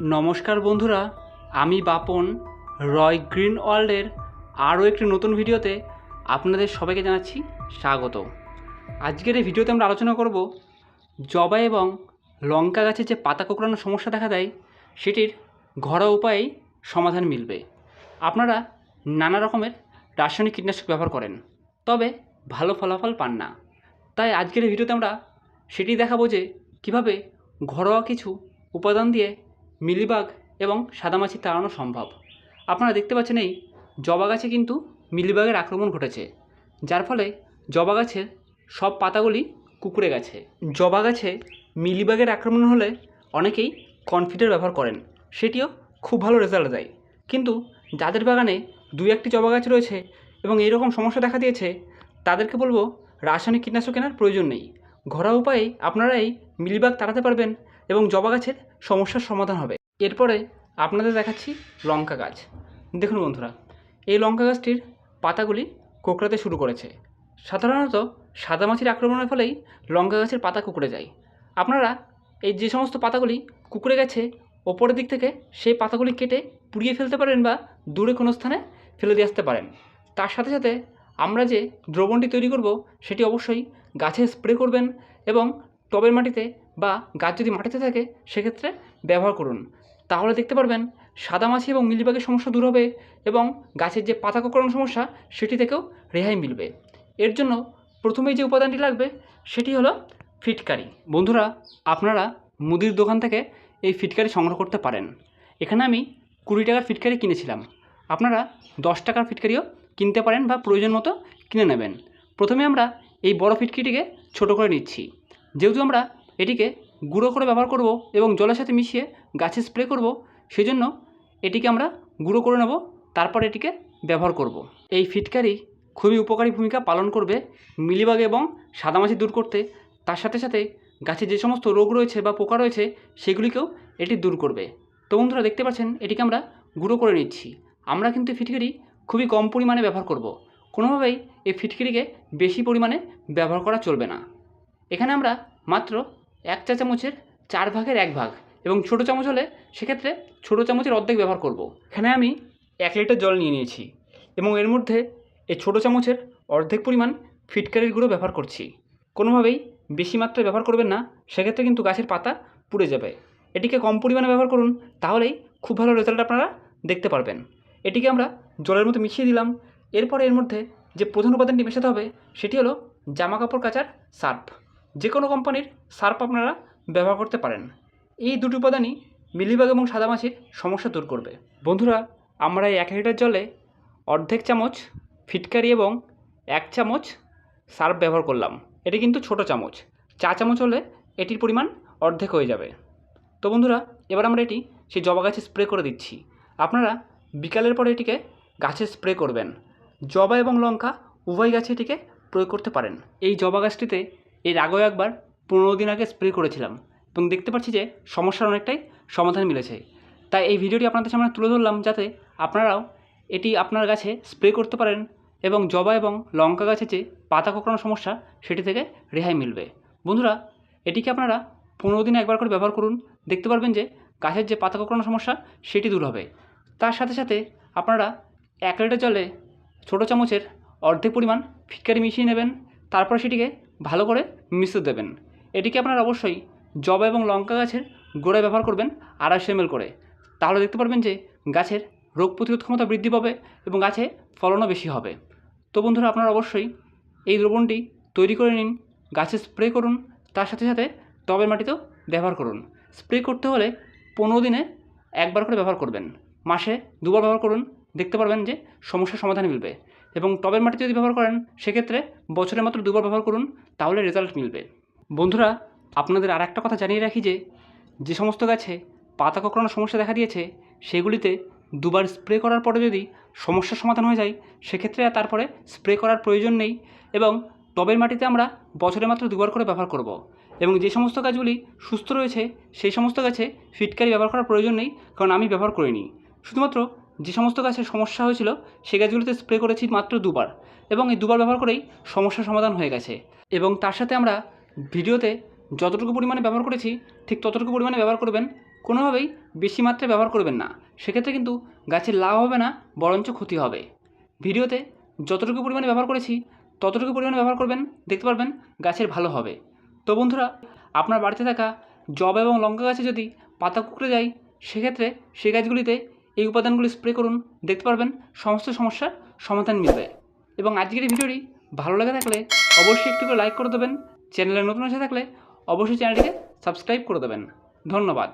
নমস্কার বন্ধুরা, আমি বাপন, রয় গ্রিন ওয়ার্ল্ডের আরও একটি নতুন ভিডিওতে আপনাদের সবাইকে জানাচ্ছি স্বাগত। আজকের এই ভিডিওতে আমরা আলোচনা করব জবা এবং লঙ্কা গাছের যে পাতা কোঁকড়ানোর সমস্যা দেখা দেয়, সেটির ঘরোয়া উপায়েই সমাধান মিলবে। আপনারা নানা রকমের রাসায়নিক কীটনাশক ব্যবহার করেন, তবে ভালো ফলাফল পান না। তাই আজকের এই ভিডিওতে আমরা সেটি দেখাবো যে কীভাবে ঘরোয়া কিছু উপাদান দিয়ে মিলিবাগ এবং সাদামাছি তাড়ানো সম্ভব। আপনারা দেখতে পাচ্ছেন এই জবা গাছে কিন্তু মিলিবাগের আক্রমণ ঘটেছে, যার ফলে জবা গাছের সব পাতাগুলি কুকুরে গেছে। জবা গাছে মিলিবাগের আক্রমণ হলে অনেকেই কনফিডেন্ট ব্যবহার করেন, সেটিও খুব ভালো রেজাল্ট দেয়। কিন্তু যাদের বাগানে দুই একটি জবা গাছ রয়েছে এবং এইরকম সমস্যা দেখা দিয়েছে, তাদেরকে বলব রাসায়নিক কীটনাশক কেনার প্রয়োজন নেই। ঘরোয়া উপায়ে আপনারা এই মিলিবাগ তাড়াতে পারবেন এবং জবা গাছের সমস্যার সমাধান হবে। এরপরে আপনাদের দেখাচ্ছি লঙ্কা গাছ। দেখুন বন্ধুরা, এই লঙ্কা গাছটির পাতাগুলি কোঁকড়াতে শুরু করেছে। সাধারণত সাদা মাছির আক্রমণের ফলেই লঙ্কা গাছের পাতা কুকড়ে যায়। আপনারা এই যে সমস্ত পাতাগুলি কুকড়ে গেছে, ওপরের দিক থেকে সেই পাতাগুলি কেটে পুড়িয়ে ফেলতে পারেন বা দূরে কোনো স্থানে ফেলে দিয়ে আসতে পারেন। তার সাথে সাথে আমরা যে দ্রবণটি তৈরি করব, সেটি অবশ্যই গাছে স্প্রে করবেন এবং টবের মাটিতে বা গাছ যদি মাটিতে থাকে, সেক্ষেত্রে ব্যবহার করুন। তাহলে দেখতে পারবেন সাদামাছি এবং মিলিবাগের সমস্যা দূর হবে এবং গাছের যে পাতা কোঁকড়ানোর সমস্যা, সেটি থেকেও রেহাই মিলবে। এর জন্য প্রথমেই যে উপাদানটি লাগবে, সেটি হলো ফিটকারি। বন্ধুরা, আপনারা মুদির দোকান থেকে এই ফিটকারি সংগ্রহ করতে পারেন। এখানে আমি কুড়ি টাকার ফিটকারি কিনেছিলাম। আপনারা দশ টাকার ফিটকারিও কিনতে পারেন বা প্রয়োজন মতো কিনে নেবেন। প্রথমে আমরা এই বড় ফিটকিটিকে ছোট করে নিচ্ছি। যেহেতু আমরা এটিকে গুঁড়ো করে ব্যবহার করব এবং জলের সাথে মিশিয়ে গাছে স্প্রে করব, সেজন্য এটিকে আমরা গুঁড়ো করে নেব, তারপর এটিকে ব্যবহার করব। এই ফিটকারি খুবই উপকারী ভূমিকা পালন করবে মিলিবাগ এবং সাদামাছি দূর করতে। তার সাথে সাথে গাছে যে সমস্ত রোগ রয়েছে বা পোকা রয়েছে, সেগুলিকেও এটি দূর করবে। তো বন্ধুরা, দেখতে পাচ্ছেন, এটিকে আমরা গুঁড়ো করে নিচ্ছি। আমরা কিন্তু ফিটকারি খুবই কম পরিমাণে ব্যবহার করব। কোনোভাবেই এই ফিটকিরিকে বেশি পরিমাণে ব্যবহার করা চলবে না। এখানে আমরা মাত্র এক চা চামচের চার ভাগের এক ভাগ এবং ছোটো চামচ হলে সেক্ষেত্রে ছোটো চামচের অর্ধেক ব্যবহার করব। এখানে আমি এক লিটার জল নিয়ে নিয়েছি এবং এর মধ্যে এই ছোটো চামচের অর্ধেক পরিমাণ ফিটকারির গুঁড়ো ব্যবহার করছি। কোনোভাবেই বেশি মাত্রায় ব্যবহার করবেন না, সেক্ষেত্রে কিন্তু গাছের পাতা পুড়ে যাবে। এটিকে কম পরিমাণে ব্যবহার করুন, তাহলেই খুব ভালো রেজাল্ট আপনারা দেখতে পারবেন। এটিকে আমরা জলের মতো মিশিয়ে দিলাম। এরপরে এর মধ্যে যে প্রধান উপাদানটি মেশাতে হবে, সেটি হলো জামা কাপড় কাচার সার্ফ। যে কোনো কোম্পানির সার্প আপনারা ব্যবহার করতে পারেন। এই দুটি উপাদানই মিলিবাগ এবং সাদামাছির সমস্যা দূর করবে। বন্ধুরা, আমরা এক লিটার জলে অর্ধেক চামচ ফিটকারি এবং এক চামচ সার্ফ ব্যবহার করলাম। এটি কিন্তু ছোট চামচ। চা চামচ হলে এটির পরিমাণ অর্ধেক হয়ে যাবে। তো বন্ধুরা, এবার আমরা এটি সেই জবা গাছে স্প্রে করে দিচ্ছি। আপনারা বিকালের পরে এটিকে গাছে স্প্রে করবেন। জবা এবং লঙ্কা উভয় গাছে এটিকে প্রয়োগ করতে পারেন। এই জবা গাছটিতে এর আগেও একবার পনেরো দিন আগে স্প্রে করেছিলাম এবং দেখতে পাচ্ছি যে সমস্যার অনেকটাই সমাধান মিলেছে। তাই এই ভিডিওটি আপনাদের সামনে তুলে ধরলাম যাতে আপনারাও এটি আপনার গাছে স্প্রে করতে পারেন এবং জবা এবং লঙ্কা গাছে যে পাতা কোঁকড়ানোর সমস্যা সেটি থেকে রেহাই মিলবে। বন্ধুরা, এটিকে আপনারা পনেরো দিনে একবার করে ব্যবহার করুন। দেখতে পারবেন যে গাছের যে পাতা কোঁকড়ানোর সমস্যা সেটি দূর হবে। তার সাথে সাথে আপনারা এক লিটার জলে ছোটো চামচের অর্ধেক পরিমাণ ফিটকারি মিশিয়ে নেবেন। তারপর সেটিকে ভালো করে মিশতে দেবেন। এটিকে আপনারা অবশ্যই জবা এবং লঙ্কা গাছের গোড়ায় ব্যবহার করবেন আড়াইশো এমএল করে। তাহলে দেখতে পারবেন যে গাছের রোগ প্রতিরোধ ক্ষমতা বৃদ্ধি পাবে এবং গাছে ফলনও বেশি হবে। তো বন্ধুরা, আপনারা অবশ্যই এই দ্রবণটি তৈরি করে নিন, গাছে স্প্রে করুন, তার সাথে সাথে টবের মাটিতেও ব্যবহার করুন। স্প্রে করতে হলে পনেরো দিনে একবার করে ব্যবহার করবেন। মাসে দুবার ব্যবহার করুন, দেখতে পারবেন যে সমস্যার সমাধান মিলবে। এবং টবের মাটিতে যদি ব্যবহার করেন, সেক্ষেত্রে বছরে মাত্র দুবার ব্যবহার করুন, তাহলে রেজাল্ট মিলবে। বন্ধুরা, আপনাদের আর একটা কথা জানিয়ে রাখি যে যে সমস্ত গাছে পাতা কোঁকড়ানোর সমস্যা দেখা দিয়েছে, সেগুলিতে দুবার স্প্রে করার পরে যদি সমস্যার সমাধান হয়ে যায়, সেক্ষেত্রে তারপরে স্প্রে করার প্রয়োজন নেই এবং টবের মাটিতে আমরা বছরে মাত্র দুবার করে ব্যবহার করব। এবং যে সমস্ত গাছগুলি সুস্থ রয়েছে, সেই সমস্ত গাছে ফিটকারি ব্যবহার করার প্রয়োজন নেই, কারণ আমি ব্যবহার করিনি। শুধুমাত্র যে সমস্ত গাছের সমস্যা হয়েছিল, সেই গাছগুলিতে স্প্রে করেছি মাত্র দুবার এবং এই দুবার ব্যবহার করেই সমস্যার সমাধান হয়ে গেছে। এবং তার সাথে আমরা ভিডিওতে যতটুকু পরিমাণে ব্যবহার করেছি, ঠিক ততটুকু পরিমাণে ব্যবহার করবেন, কোনোভাবেই বেশি মাত্রায় ব্যবহার করবেন না। সেক্ষেত্রে কিন্তু গাছের লাভ হবে না, বরঞ্চ ক্ষতি হবে। ভিডিওতে যতটুকু পরিমাণে ব্যবহার করেছি, ততটুকু পরিমাণে ব্যবহার করবেন, দেখতে পারবেন গাছের ভালো হবে। তো বন্ধুরা, আপনার বাড়িতে থাকা জব এবং লঙ্কা গাছে যদি পাতা কুকড়ে যায়, সেক্ষেত্রে সেই গাছগুলিতে এই উপাদানগুলি স্প্রে করুন, দেখতে পারবেন সমস্ত সমস্যার সমাধান মিলবে। এবং আজকের ভিডিওটি ভালো লাগে থাকলে অবশ্যই একটু করে লাইক করে দেবেন। চ্যানেলে নতুন এসে থাকলে অবশ্যই চ্যানেলটিকে সাবস্ক্রাইব করে দেবেন। ধন্যবাদ।